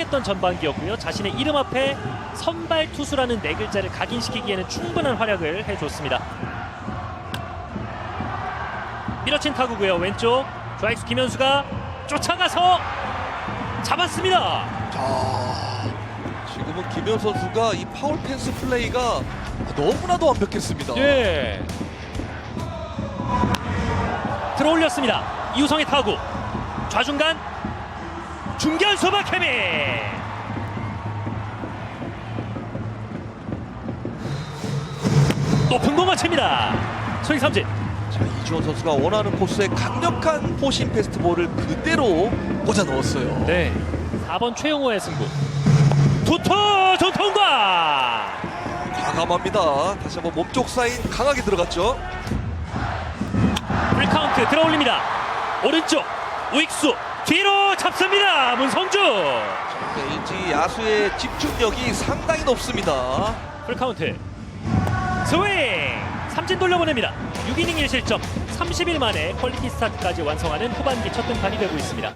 훌륭했던 전반기였고요. 자신의 이름 앞에 선발 투수라는 네 글자를 각인시키기에는 충분한 활약을 해줬습니다. 밀어친 타구고요. 왼쪽 좌익수 김현수가 쫓아가서 잡았습니다. 자, 지금은 김현 선수가 이 파울 펜스 플레이가 너무나도 완벽했습니다. 예. 들어올렸습니다. 이우성의 타구. 좌중간 중견 소박해미. 높은 공을 칩니다. 소위 삼진. 자, 이주원 선수가 원하는 코스에 강력한 포신 패스트볼을 그대로 꽂아 넣었어요. 네. 4번 최용호의 승부. 투투 전통과 과감합니다. 다시 한번 몸쪽 사인 강하게 들어갔죠. 풀카운트 들어올립니다. 오른쪽 우익수 뒤로 잡습니다. 문성주. 네, LG 야수의 집중력이 상당히 높습니다. 풀카운트 스윙 삼진 돌려보냅니다 6이닝 1실점 30일 만에 퀄리티 스타트까지 완성하는 후반기 첫 등판이 되고 있습니다